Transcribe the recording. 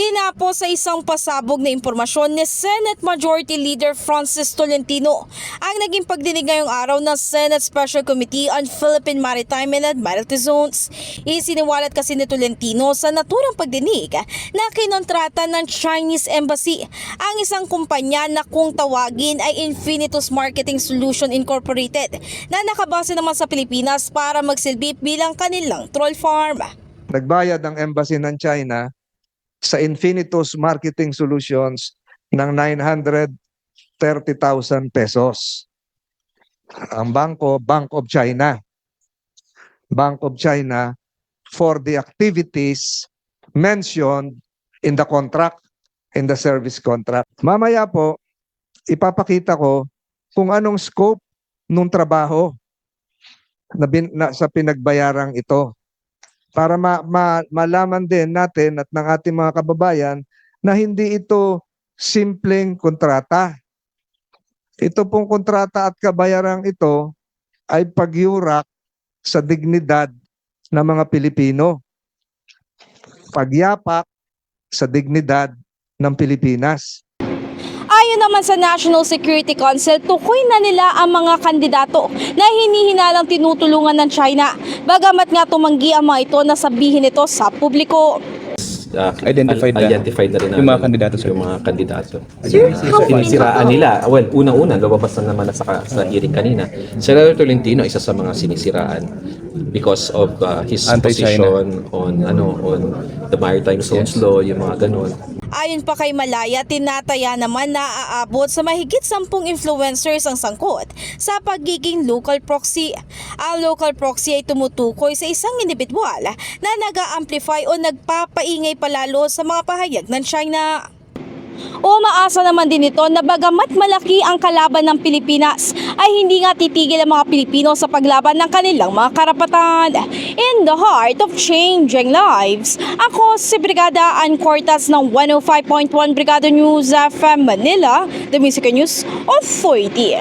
Tinapos sa isang pasabog na impormasyon ni Senate Majority Leader Francis Tolentino ang naging pagdinig ngayong araw ng Senate Special Committee on Philippine Maritime and Admiralty Zones. Isiniwalat kasi ni Tolentino sa naturang pagdinig na kinontrata ng Chinese Embassy ang isang kumpanya na kung tawagin ay Infinitus Marketing Solution Incorporated na nakabase naman sa Pilipinas para magsilbi bilang kanilang troll farm. nagbayad ang embassy ng China sa Infinitus Marketing Solutions ng 930,000 pesos. Ang bangko, Bank of China. Bank of China for the activities mentioned in the contract, in the service contract. Mamaya po, ipapakita ko kung anong scope nung trabaho na, bin, na sa pinagbayarang ito para ma, ma, malaman din natin at ng ating mga kababayan na hindi ito simpleng kontrata. Ito pong kontrata at kabayarang ito ay pagyurak sa dignidad ng mga Pilipino. Pagyapak sa dignidad ng Pilipinas. Ayon naman sa National Security Council, tukoy na nila ang mga kandidato na hinihinalang tinutulungan ng China. Bagamat nga tumanggi ang mga ito na sabihin ito sa publiko. uh, Identified na. identified na rin Yung mga kandidato, sir. Yung mga kandidato. Sinisiraan nila. Well, unang-una, lumabas na naman sa, sa hearing kanina. Senator Tolentino, isa sa mga sinisiraan because of uh, his Anti-China. position on ano on the maritime zones law, yung mga ganun. Ayon pa kay Malaya, tinataya naman na aabot sa mahigit sampung influencers ang sangkot sa pagiging local proxy. Ang local proxy ay tumutukoy sa isang individual na nag-amplify o nagpapaingay palalo sa mga pahayag ng China. Umaasa naman din ito na bagamat malaki ang kalaban ng Pilipinas ay hindi nga titigil ang mga Pilipino sa paglaban ng kanilang mga karapatan. In the heart of changing lives, ako si Brigada Ann Cortas ng 105.1 Brigada News FM Manila, the Music News Authority.